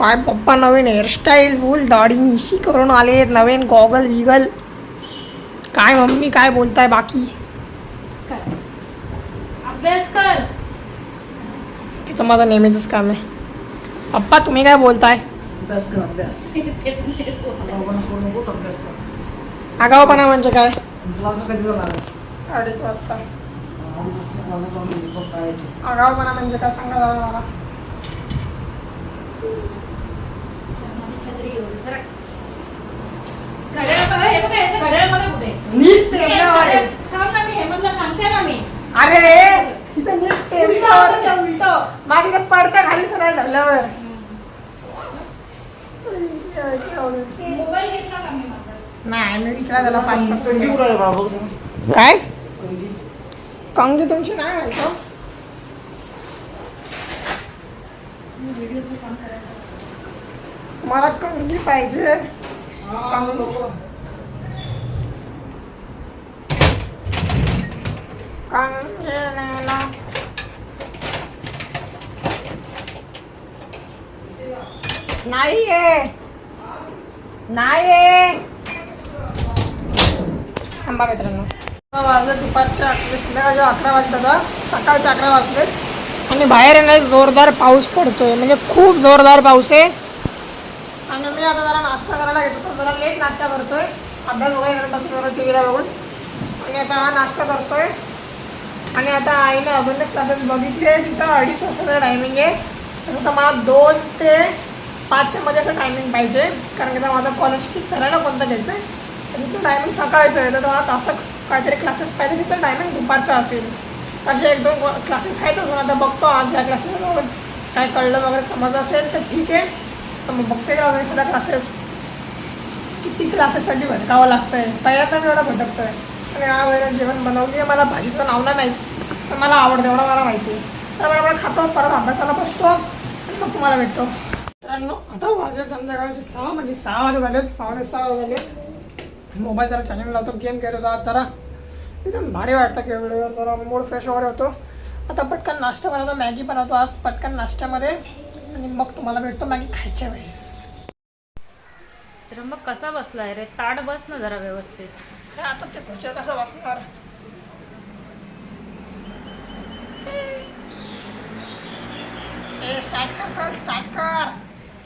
काय पप्पा नवीन हेअरस्टाईल फुल दाढी मिशी करून आले नवीन गॉगल विगल काय मम्मी काय बोलताय बाकी? अभ्यास कर. तिथं माझं नेहमीच काम आहे. पप्पा तुम्ही काय बोलताय? आगावपणा म्हणजे काय? अडीच वाजता. आगावपणा म्हणजे काय सांगा जरा मला माझी छत्री घेऊन जरा. घड्याळ बघा, हे बघा, याचं घड्याळ बघा कुठे. नीट टेबलावर आहे. थांब ना, मी हेमंतला सांगते ना मी. अरे उलटं. माझी तर पडते खाली सरळ माझा? नाही मी विचारा त्याला. काय. कंगी तुमची नाही आहे का मी व्हिडिओचं काम करायचं. मला कंगी पाहिजे हा, नेला नाहीये नाहीये थांबा मित्रांनो वाजले दुपारच्या अकरा संध्याकाळच्या अकरा वाजता सकाळचे अकरा वाजले. आणि बाहेर ना जोरदार पाऊस पडतोय. म्हणजे खूप जोरदार पाऊस आहे. आणि मी आता जरा नाश्ता करायला घेतो तर जरा लेट नाश्ता करतोय. अभ्यास वगैरे करत असतो जरा टी व्हीला बघून. आणि आता हा नाश्ता करतोय. आणि आता आईने अजून क्लासेस बघितले तिथं अडीच वाजता टायमिंग आहे. तसं तर मला दोन ते पाचच्या मध्ये असं टायमिंग पाहिजे कारण की आता माझं कॉलेज फिक्स झालं ना कोणतं घ्यायचं आहे तर तिथं टायमिंग सकाळचं आहे. तर मला तसं काहीतरी क्लासेस पाहिजे तिथं टायमिंग दुपारचं असेल. असे एक दोन क्लासेस आहेत अजून. आता बघतो आज या क्लासेस काय कळलं वगैरे समजलं असेल तर ठीक आहे. तर मग बघते का अजून एखादा क्लासेस किती क्लासेससाठी भटकावं लागतं आहे पहिल्यांदा मी एवढा भटकतो आहे आणि या वेळेला जेवण बनवली आहे. मला भाजीचं नाव नाही पण मला आवडतं एवढं मला माहिती आहे. तर बरोबर खातो परत अभ्यासाला बसतो आणि मग तुम्हाला भेटतो. मित्रांनो आता वाजले संध्याकाळचे सहा म्हणजे सहा वाजता झालेत पावणे सहा झाले मोबाईल जरा चॅनल लावतो गेम खेळत होतो आज जरा. एकदम भारी वाटतं वेळेवर जरा मूड फ्रेश वगैरे होतो. आता पटकन नाश्ता बनवतो मॅगी बनवतो आज पटकन नाश्त्यामध्ये. आणि मग तुम्हाला भेटतो मॅगी खायच्या वेळेस. तर मग कसा बसलाय रे? ताट बस ना जरा व्यवस्थित. आता ते खुर्चीवर कसं बसणार? ए स्टार्ट कर चल स्टार्ट कर.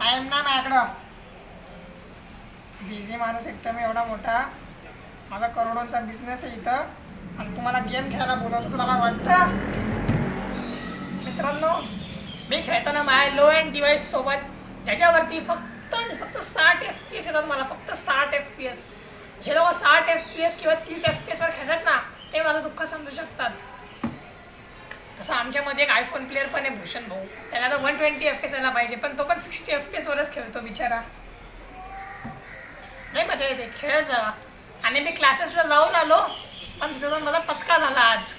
टाइम ना माझ्याकडं बिझी माणूस एकदम एवढा मोठा. माझा करोडोंचा बिझनेस आहे इथं. आणि तुम्हाला गेम खेळायला बोलवतो तुला काय वाटतं? मित्रांनो मी खेळताना माझ्या लो अँड डिवाइस सोबत त्याच्यावरती फक्त फक्त साठ एफ पी एस येतात मला फक्त साठ एफ पी एस जे लोक साठ एफ पी एस किंवा तीस एफ पी एसवर खेळतात ना ते माझं दुःख समजू शकतात. तसं आमच्यामध्ये एक आयफोन प्लेअर पण आहे भूषण भाऊ. त्याला तर वन ट्वेंटी एफ एस यायला पाहिजे पण तो पण सिक्स्टी एफ पी एसवरच खेळतो बिचारा. नाही मजा येते खेळ जावा आणि मी क्लासेसला जाऊन आलो पण तिथं जाऊन माझा पचका झाला आज.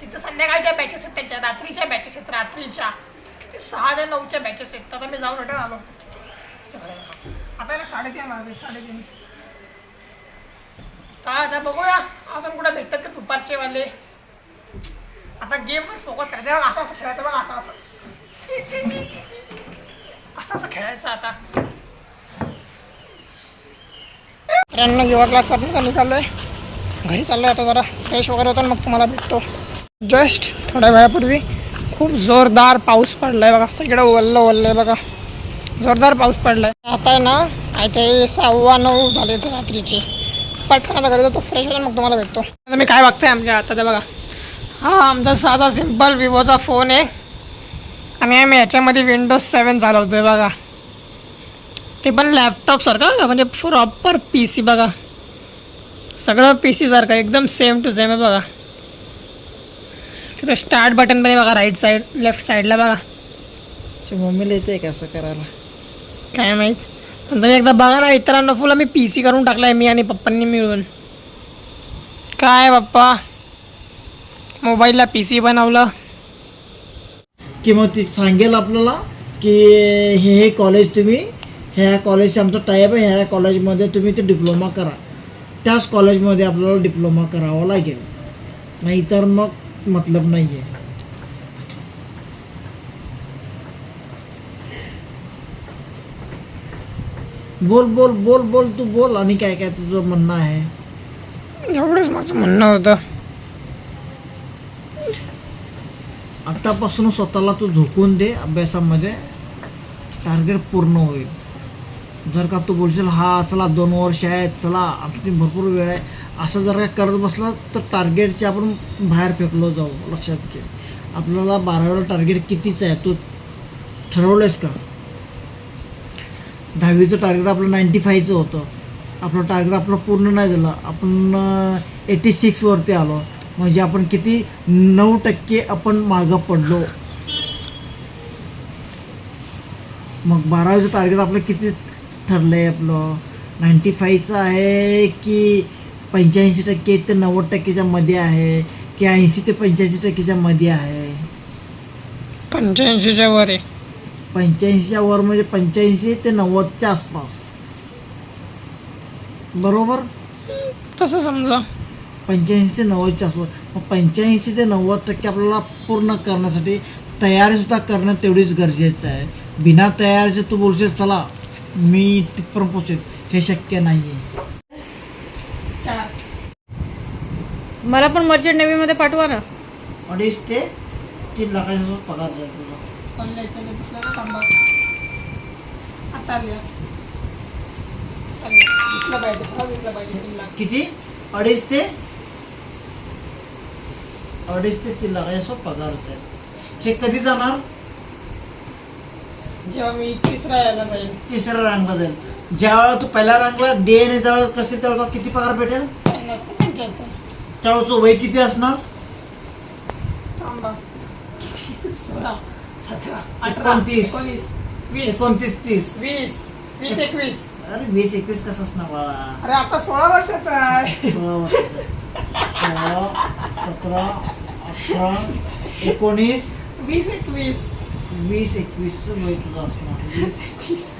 तिथं संध्याकाळच्या बॅचेस आहेत त्यांच्या रात्रीच्या बॅचेस आहेत रात्रीच्या. किती सहा ते नऊच्या बॅचेस आहेत. तर मी जाऊन रिटर्न आलो आता ना साडेतीन वाजले साडेतीन का आता बघूया अजून कुठं भेटतात का दुपारचे वाले? आता गेमवर फोकस करायचं. बघ, असं असं खेळायचं बघा असं असं. असं असं खेळायचं आता. मित्रांनो युवा क्लास करून निघालो आहे. घरी चाललो आहे आता जरा. फ्रेश वगैरे होतो मग तुम्हाला भेटतो. जस्ट थोड्या वेळापूर्वी खूप जोरदार पाऊस पडला आहे बघा. सगळं वल्ल वल्ल आहे बघा. जोरदार पाऊस पडला आहे आता आहे ना काहीतरी सव्वा नऊ झाले तर रात्रीचे. पटकन आता घरी जातो. फ्रेश होतो मग तुम्हाला भेटतो. आता मी काय बघताय आमच्या आता ते बघा. हा आमचा साधा सिंपल विवोचा फोन आहे. आणि आम्ही याच्यामध्ये विंडोज सेवन चालवतोय बघा. ते पण लॅपटॉपसारखं का? म्हणजे प्रॉपर पी सी बघा. सगळं पी सीसारखं एकदम सेम टू सेम आहे बघा. तिथं स्टार्ट बटन पण आहे बघा राईट साईड लेफ्ट साईडला बघा. मम्मीला येते का असं करायला? काय माहीत? पण तुम्ही एकदा बघा ना इतरांना फुल मी पी सी करून टाकला आहे मी आणि पप्पांनी मिळून. काय पप्पा? मोबाईलला पी सी बनवलं. की मग ती सांगेल आपल्याला की हे हे कॉलेज तुम्ही ह्या कॉलेजचे आमचं टाईप आहे ह्या कॉलेजमध्ये तुम्ही ते डिप्लोमा करा. त्याच कॉलेजमध्ये आपल्याला डिप्लोमा करावा लागेल. नाहीतर मग मतलब नाही आहे बोल बोल बोल बोल तू बोल आणि काय काय तुझं म्हणणं आहे? एवढंच माझं म्हणणं होतं. आत्तापासून स्वतःला तू झोकून दे अभ्यासामध्ये. टार्गेट पूर्ण होईल. जर का तू बोलशील हा चला दोन वर्ष आहे चला आपली भरपूर वेळ आहे. असं जर का करत बसला तर टार्गेटचे आपण बाहेर फेकलो जाऊ लक्षात घे. आपल्याला बारावीला टार्गेट कितीच आहे तू ठरवलंयस का? दहावीचं टार्गेट आपलं नाईंटी फायचं होतं. आपलं टार्गेट आपलं पूर्ण नाही झालं. आपण एटी सिक्सवरती आलो. म्हणजे आपण किती नऊ टक्के आपण मागं पडलो. मग बारावीचं टार्गेट आपलं किती ठरलं आहे आपलं? नाईंटी फाईव्हचं आहे की पंच्याऐंशी टक्के ते नव्वद टक्केच्या मध्ये आहे की ऐंशी ते पंच्याऐंशी टक्केच्या मध्ये आहे? पंच्याऐंशीच्या वर. आहे पंच्याऐंशीच्या वर म्हणजे पंच्याऐंशी ते नव्वदच्या आसपास. बरोबर? तसं समजा. पंच्याऐंशी ते नव्वदच्या आसपास. मग पंच्याऐंशी ते नव्वद टक्के आपल्याला पूर्ण करण्यासाठी तयारीसुद्धा करणं तेवढीच गरजेचं आहे. बिना तयारीचे तू बोलशील चला मी तिथपर्यंत पोचेल हे शक्य नाही आहे मला पण मर्चंट नेव्हीमध्ये पाठवा ना. अडीच ते तीन लाखाच्या पगार जाईल तुझा. पाहिजे. हा दिसलं पाहिजे. किती? अडीच ते अडीच ते तीन लाखाच्या सोबत पगार जाईल हे कधी जाणार? जेव्हा मी तिसरा यायला जाईल. तिसऱ्या रँकला जाईल. ज्यावेळेला तू पहिल्या रँकला डी एन ए ज्यावेळेला कसे त्यावेळेला किती पगार भेटेल? पन्नास ते पंच्याहत्तर. त्यावेळेचं वय किती असणार? थांबा. किती? सोळा सतरा अठरा एकोणतीस. एकोणीस वीस. एकोणतीस तीस. वीस वीस एकवीस. अरे वीस एकवीस कसं असणार बाळा? अरे आता सोळा वर्षाचा आहे. सोळा वर्षाचं. सोळा सतरा अठरा एकोणीस. वीस एकवीस. वीस एकवीसचं वय तुझं असणार. वीस.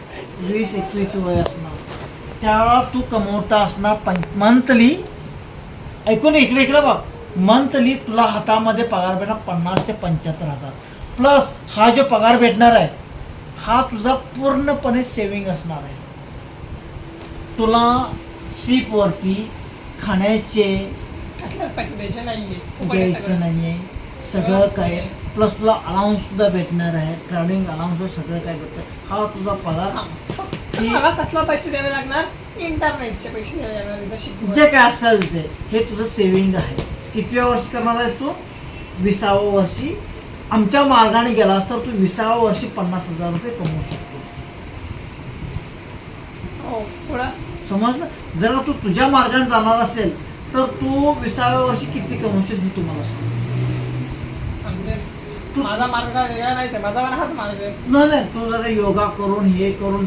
वीस एकवीसचं वय असणार. त्यावेळेला तू कमवता असणार पं मंथली. ऐकून इकडे इकडे बघ. मंथली तुला हातामध्ये पगार भेटणार पन्नास ते पंच्याहत्तर हजार. प्लस हा जो पगार भेटणार आहे हा तुझा पूर्णपणे सेविंग असणार आहे. तुला सीपवरती खाण्याचे कसलेच पैसे द्यायचे नाहीये. द्यायचं सगळं. नाहीये. सगळं काय प्लस तुला अलाउन्स सुद्धा भेटणार आहे. ट्रॅव्हलिंग अलाउन्स सगळं काय भेटतं. हा तुझा पगार कसला पैसे द्यावे लागणार? इंटरनेटचे पैसे द्यावे लागणार इथं जे काय असेल ते. हे तुझं सेविंग आहे. कितव्या वर्षी करणार आहेस तू? विसाव्या वर्षी. आमच्या मार्गाने गेलास तर तू विसाव्या वर्षी पन्नास हजार रुपये कमवू शकतोस. हो पुढं? समजलं? जर का तू तुझ्या मार्गाने जाणार असेल तर तू विसाव्या वर्षी किती कमवशील हे तुम्हाला सांग म्हणजे तू- माझा मार्ग वेगळा नाही माझा पण हाच मार्ग आहे. नाही नाही तू जरा योगा करून हे करून